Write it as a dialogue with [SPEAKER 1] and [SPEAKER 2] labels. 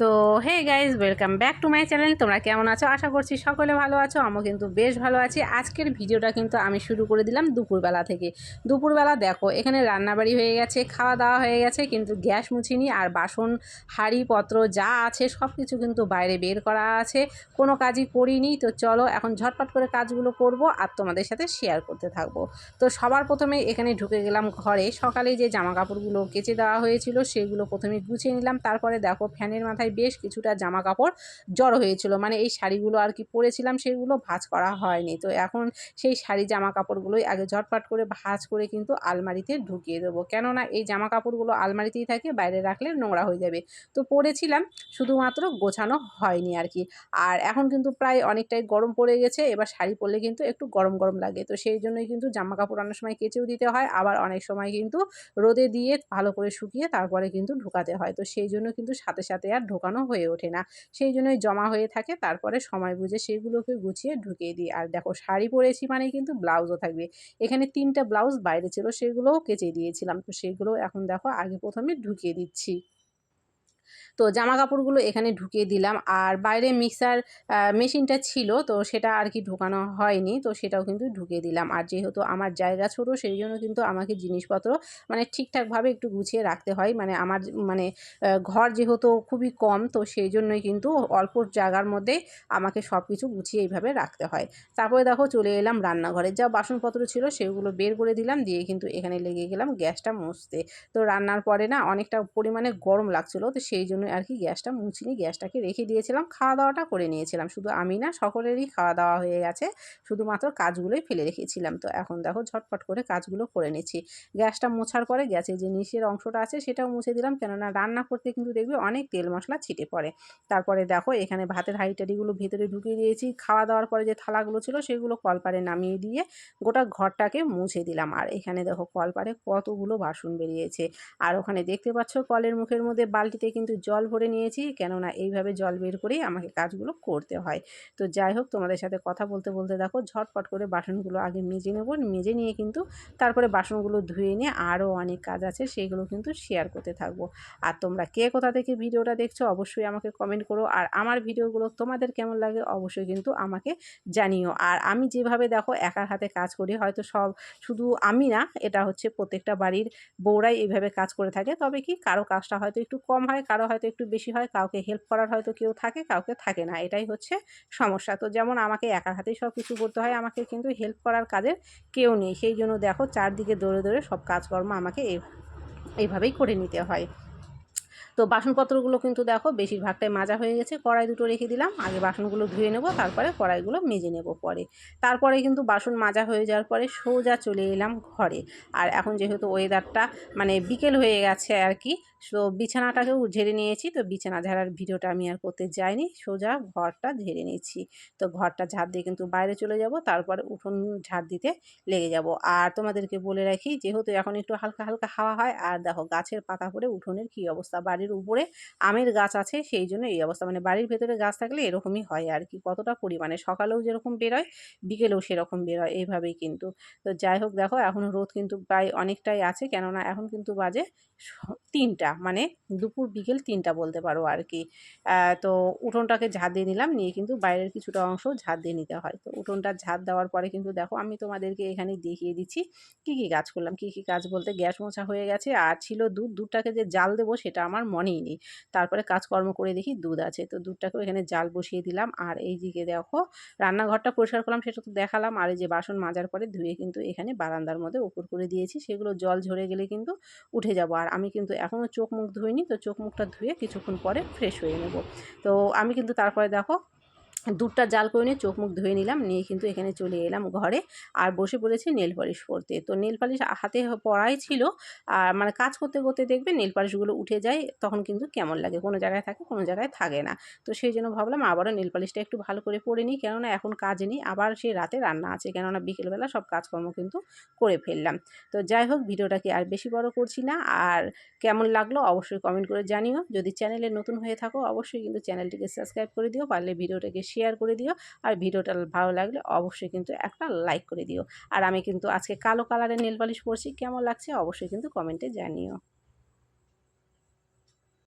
[SPEAKER 1] তো hey guys welcome back to my channel তোমরা কেমন আছো? আশা করছি সকলে ভালো আছো, আমিও কিন্তু বেশ ভালো আছি। আজকের ভিডিওটা কিন্তু আমি শুরু করে দিলাম দুপুরবেলা থেকে। দুপুরবেলা দেখো, এখানে রান্নাবাড়ি হয়ে গেছে, খাওয়া দাওয়া হয়ে গেছে, কিন্তু গ্যাস মুছিনি, আর বাসন হাঁড়ি পত্র যা আছে সব কিছু কিন্তু বাইরে বের করা আছে। কোনো কাজই করিনি, তো চলো এখন ঝটপট করে কাজগুলো করব আর তোমাদের সাথে শেয়ার করতে থাকব। তো সবার প্রথমে এখানে ঢুকে গেলাম ঘরে। সকালে যে জামা কাপড়গুলো কেচে দেওয়া হয়েছিল, সেগুলো প্রথমে গুছিয়ে নিলাম। তারপরে দেখো, ফ্যানের মাথায় বেশ কিছুটা জামা কাপড় জড়ো হয়েছিল। মানে এই শাড়িগুলো আর কি পরেছিলাম সেগুলো ভাঁজ করা হয়নি। তো এখন সেই শাড়ি জামা কাপড়গুলোই আগে ঝটপট করে ভাঁজ করে কিন্তু আলমারিতে ঢুকিয়ে দেবো। কেননা এই জামা কাপড়গুলো আলমারিতেই থাকে, বাইরে রাখলে নোংরা হয়ে যাবে। তো পরেছিলাম, শুধুমাত্র গোছানো হয়নি আর কি। আর এখন কিন্তু প্রায় অনেকটাই গরম পড়ে গেছে, এবার শাড়ি পরলে কিন্তু একটু গরম গরম লাগে। তো সেই জন্যই কিন্তু জামা কাপড় অনেক সময় কেচেও দিতে হয়, আবার অনেক সময় কিন্তু রোদে দিয়ে ভালো করে শুকিয়ে তারপরে কিন্তু ঢুকাতে হয়। তো সেই জন্য কিন্তু সাথে সাথে আর ঢোকানো হয়ে ওঠে না। সেই জন্যই জমা হয়ে থাকে, তারপরে সময় বুঝে সেগুলোকে গুছিয়ে ঢুকিয়ে দিই। আর দেখো, শাড়ি পরেছি মানে কিন্তু ব্লাউজও থাকবে। এখানে তিনটা ব্লাউজ বাইরে ছিল, সেগুলোও কেচে দিয়েছিলাম। তো সেগুলো এখন দেখো, আগে প্রথমে ঢুকিয়ে দিচ্ছি। তো জামা কাপড়গুলো এখানে ঢুকিয়ে দিলাম। আর বাইরে মিক্সার মেশিনটা ছিল, তো সেটা আর কি ঢোকানো হয়নি, তো সেটাও কিন্তু ঢুকিয়ে দিলাম। আর যেহেতু আমার জায়গা ছোট, সেই জন্য কিন্তু আমাকে জিনিসপত্র মানে ঠিকঠাকভাবে একটু গুছিয়ে রাখতে হয়। মানে আমার মানে ঘর যেহেতু খুবই কম, তো সেই জন্যই কিন্তু অল্প জায়গার মধ্যে আমাকে সব কিছু গুছিয়ে এইভাবে রাখতে হয়। তারপরে দেখো চলে এলাম রান্নাঘরে। যা বাসনপত্র ছিল সেগুলো বের করে দিলাম, দিয়ে কিন্তু এখানে লেগে গেলাম গ্যাসটা মুছতে। তো রান্নার পরে না অনেকটা পরিমাণে গরম লাগছিল, তো সেই জন্য আর কি গ্যাসটা মুছিনি গ্যাসটাকে রেখে দিয়েছিলাম। খাওয়া দাওয়াটা করে নিয়েছিলাম। শুধু আমি না, সকলেরই খাওয়া দাওয়া হয়ে গেছে। শুধুমাত্র কাজগুলোই ফেলে রেখেছিলাম। তো এখন দেখো ঝটপট করে কাজগুলো করে নিচ্ছি। গ্যাসটা মোছার পরে গ্যাসে যে নিচের অংশটা আছে সেটাও মুছে দিলাম। কেননা রান্না করতে কিন্তু দেখবে অনেক তেল মশলা ছিটে পড়ে। তারপরে দেখো এখানে ভাতের হাঁড়িটাড়িগুলো ভেতরে ঢুকিয়ে দিয়েছি। খাওয়া দাওয়ার পরে যে থালাগুলো ছিল সেগুলো কলপারে নামিয়ে দিয়ে গোটা ঘরটাকে মুছে দিলাম। আর এখানে দেখো কলপারে কতগুলো বাসন বেরিয়েছে। আর ওখানে দেখতে পাচ্ছ কলের মুখের মধ্যে বালতিতে কিন্তু জল ভরে নিয়েছি, কেননা এইভাবে জল বের করেই আমাকে কাজগুলো করতে হয়। তো যাই হোক, তোমাদের সাথে কথা বলতে বলতে দেখো, ঝটপট করে বাসনগুলো আগে মেজে নেব, মেজে নিয়ে কিন্তু তারপরে বাসনগুলো ধুয়ে নিয়ে আরও অনেক কাজ আছে সেইগুলো কিন্তু শেয়ার করতে থাকব। আর তোমরা কে কোথা থেকে ভিডিওটা দেখছ, অবশ্যই আমাকে কমেন্ট করো। আর আমার ভিডিওগুলো তোমাদের কেমন লাগে, অবশ্যই কিন্তু আমাকে জানিও। আর আমি যেভাবে দেখো একার হাতে কাজ করি, হয়তো সব শুধু আমি না, এটা হচ্ছে প্রত্যেকটা বাড়ির বউরাই এইভাবে কাজ করে থাকে। তবে কি, কারও কাজটা হয়তো একটু কম হয়, কারও হয়তো একটু বেশি হয়, কাউকে হেল্প করার হয়তো কেউ থাকে, কাউকে থাকে না। এটাই হচ্ছে সমস্যা। তো যেমন আমাকে একার হাতেই সব কিছু করতে হয়, আমাকে কিন্তু হেল্প করার কাজের কেউ নেই। সেই জন্য দেখো, চারদিকে দৌড়ে দৌড়ে সব কাজকর্ম আমাকে এইভাবেই করে নিতে হয়। তো বাসনপত্রগুলো কিন্তু দেখো বেশিরভাগটাই মাজা হয়ে গেছে, কড়াই দুটো রেখে দিলাম, আগে বাসনগুলো ধুয়ে নেব, তারপরে কড়াইগুলো মেজে নেব পরে। তারপরে কিন্তু বাসন মাজা হয়ে যাওয়ার পরে সোজা চলে এলাম ঘরে। আর এখন যেহেতু ওয়েদারটা মানে বিকেল হয়ে গেছে আর কি, তো বিছানাটাকেও ঝেড়ে নিয়েছি, তো বিছানা ঝাড়ার ভিডিওটা আমি আর করতে যাইনি, সোজা ঘরটা ঝেড়ে নিয়েছি। তো ঘরটা ঝাড় দিয়ে কিন্তু বাইরে চলে যাব, তারপরে উঠোন ঝাড় দিতে লেগে যাব। আর তোমাদেরকে বলে রাখি, যেহেতু এখন একটু হালকা হালকা হাওয়া হয়, আর দেখো গাছের পাতা পরে উঠোনের কী অবস্থা, বাড়ির উপরে আমের গাছ আছে, সেই জন্য এই অবস্থা। মানে বাড়ির ভেতরে গাছ থাকলে এরকমই হয় আর কি, কতটা পরিমাণে? সকালেও যেরকম বেরোয়, বিকেলেও সেরকম বেরোয় এইভাবেই কিন্তু। তো যাই হোক, দেখো এখন রোদ কিন্তু প্রায় অনেকটাই আছে, কেননা এখন কিন্তু বাজে তিনটা মানে দুপুর বিকেল তিনটা বলতে পারো আর কি। তো উঠোনটাকে ঝাঁট দিয়ে নিলাম, নিয়ে কিন্তু বাইরের কিছুটা অংশ ঝাঁট দিয়ে নিতে হয়। তো উঠোনটা ঝাঁট দেওয়ার পরে কিন্তু দেখো, আমি তোমাদেরকে এখানে দেখিয়ে দিচ্ছি কি কি কাজ করলাম। কি কি কাজ বলতে গ্যাস মোছা হয়ে গেছে, আর ছিল দুধ। দুধটাকে যে জাল দেবো, সেটা আমার মনেই নেই। তারপরে কাজকর্ম করে দেখি দুধ আছে। তো দুধটাকেও এখানে জাল বসিয়ে দিলাম। আর এই দিকে দেখো, রান্নাঘরটা পরিষ্কার করলাম, সেটা তো দেখালাম। আর এই যে বাসন মাজার পরে ধুয়ে কিন্তু এখানে বারান্দার মধ্যে উপর করে দিয়েছি। সেগুলো জল ঝরে গেলে কিন্তু উঠে যাব। আর আমি কিন্তু এখনও চোখ মুখ ধুইনি। তো চোখ মুখটা ধুয়ে কিছুক্ষণ পরে ফ্রেশ হয়ে নেব। তো আমি কিন্তু তারপরে দেখো দুধটা জাল করে নিয়ে চোখ মুখ ধুয়ে নিলাম, নিয়ে কিন্তু এখানে চলে এলাম ঘরে। আর বসে পড়েছি নেল পালিশ করতে। তো নেল পালিশ হাতে পড়াই ছিল। আর মানে কাজ করতে করতে দেখবে নেল পালিশগুলো উঠে যায়, তখন কিন্তু কেমন লাগে। কোনো জায়গায় থাকে, কোনো জায়গায় থাকে না। তো সেই জন্য ভাবলাম আবারও নেল পালিশটা একটু ভালো করে পরে নিই। কেননা এখন কাজ নেই, আবার সেই রাতে রান্না আছে। কেননা বিকেলবেলা সব কাজকর্ম কিন্তু করে ফেললাম। তো যাই হোক, ভিডিওটাকে আর বেশি বড় করছি না। আর কেমন লাগল অবশ্যই কমেন্ট করে জানিও। যদি চ্যানেলে নতুন হয়ে থাকো, অবশ্যই কিন্তু চ্যানেলটিকে সাবস্ক্রাইব করে দিও। পারলে ভিডিওটাকে শেয়ার করে দিও। আর ভিডিওটা ভালো লাগলে অবশ্যই কিন্তু একটা লাইক করে দিও। আর আমি কিন্তু আজকে কালো কালারের নেল পালিশ পরছি। কেমন লাগছে অবশ্যই কিন্তু কমেন্টে জানিও।